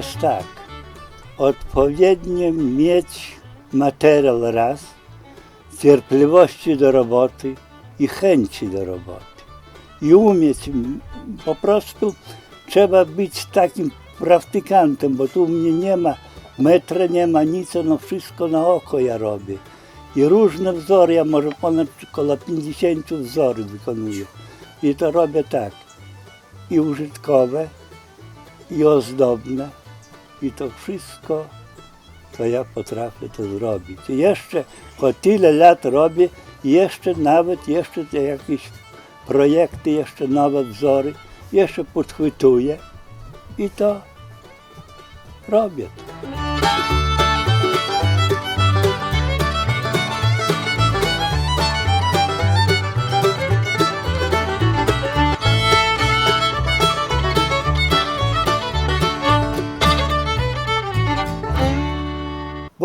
Jest tak. Odpowiednio mieć materiał raz, cierpliwości do roboty i chęci do roboty. I umieć, po prostu trzeba być takim praktykantem, bo tu u mnie nie ma metra, nie ma nic, no wszystko na oko ja robię. I różne wzory, ja może ponad około 50 wzorów wykonuję. I to robię tak. I użytkowe, i ozdobne. I to wszystko, to ja potrafię to zrobić. I jeszcze po tyle lat robię, jeszcze nawet jeszcze te jakieś projekty, jeszcze nowe wzory, jeszcze podchwytuję i to robię. To.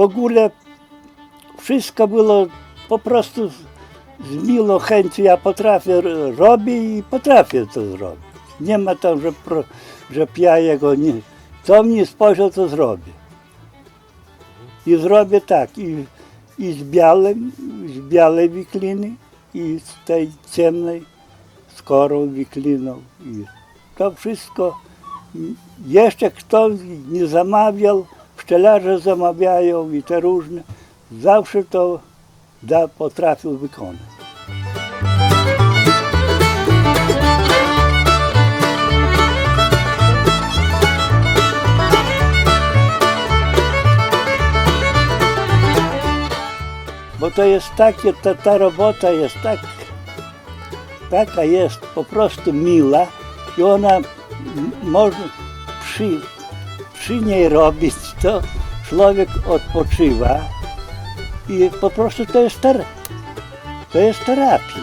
Ogóle wszystko było po prostu z, miłą chęcią. Ja potrafię, robię i potrafię to zrobić. Nie ma tam, że, pro, że ja jego nie... Co mnie spojrzał, to zrobię. I zrobię tak, i, i z białym, z białej wikliny, i z tej ciemnej, z korą wikliną. I to wszystko jeszcze kto nie zamawiał, pszczelarze zamawiają i te różne, zawsze to da, potrafił wykonać. Bo to jest takie, ta, ta robota jest tak, taka jest po prostu miła i ona m- można przy, przy niej robić to człowiek odpoczywa i po prostu to jest, ter, to jest terapia.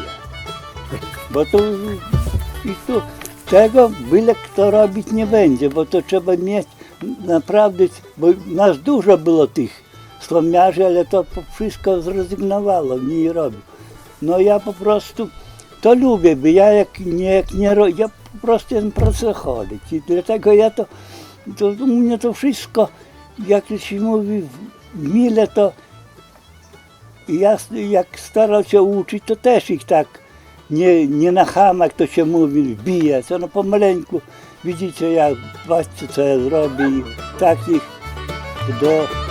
Bo tu i tu tego byle kto robić nie będzie, bo to trzeba mieć naprawdę, bo nas dużo było tych slomiarzy, ale to wszystko zrezygnowało, nie robił. No ja po prostu to lubię, bo ja jak nie, jak nie ja po prostu jestem pracocholik i dlatego ja to, to u mnie to wszystko, jak się mówi, mile to ja jak starał się uczyć, to też ich tak nie, nie na hamak to się mówi, wbijać, no pomaleńku, widzicie jak, patrzcie co ja zrobię i tak ich do